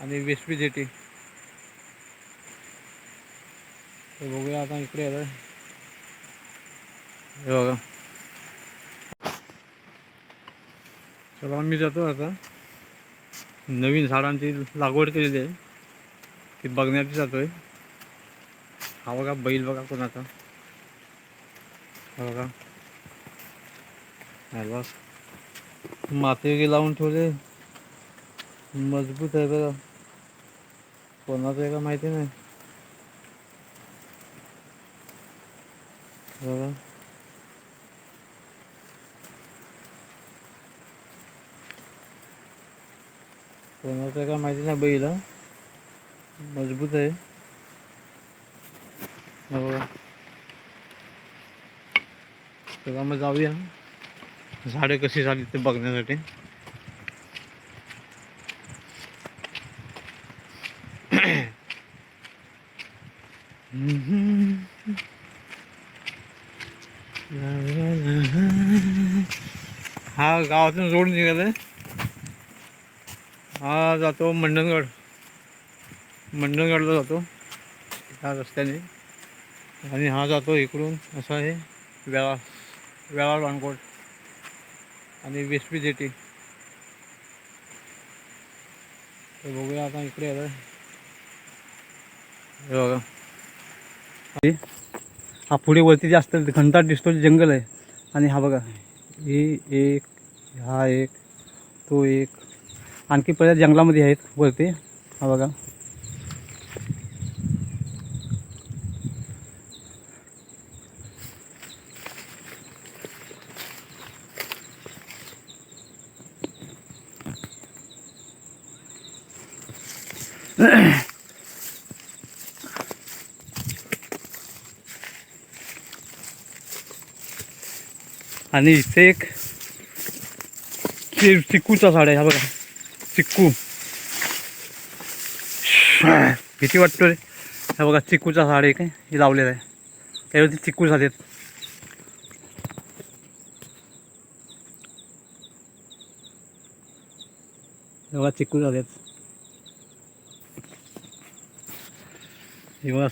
आणि वेस्पी जेटी. हे बघूया आता इकडे आलं हे बघा. चला मी जातो आता. नवीन झाडांची लागवड केलेली आहे. ती बघण्यासाठी जातोय. हा बघा बैल बघा कोणाचा. हा बघा. माते माती लावून ठेवले. मजबूत आहे बघा. कोणाचं नाही। का माहिती नाही बैल मज़बूत हा। बघा तेव्हा मग जाऊया झाडं हा गावातून रोड निघालाय. हा जातो मंडणगड. मंडणगडला जातो. ह्या रस्त्याने. आणि हा जातो इकडून असा आहे वेळा वेळा वाणकोट आणि वेस्पी जेटी. बघूया आता इकडे आलं. हे बघा. हा पुढे वरती जास्त घंटाट दिसतो जंगल आहे. आणि हा बघा हे एक हा एक तो एक. आणखी पहिल्या जंगलामध्ये आहेत वरती. हा बघा. आणि इथे एक चिक्कूचा झाड आहे हा बघा. चिक्कू किती वाटतो रे. हा बघा चिक्कूचा झाड आहे काय? हे लावलेलं आहे. त्यावरती चिक्कू झालेत. हे बघा चिक्कू झालेत. हे बघा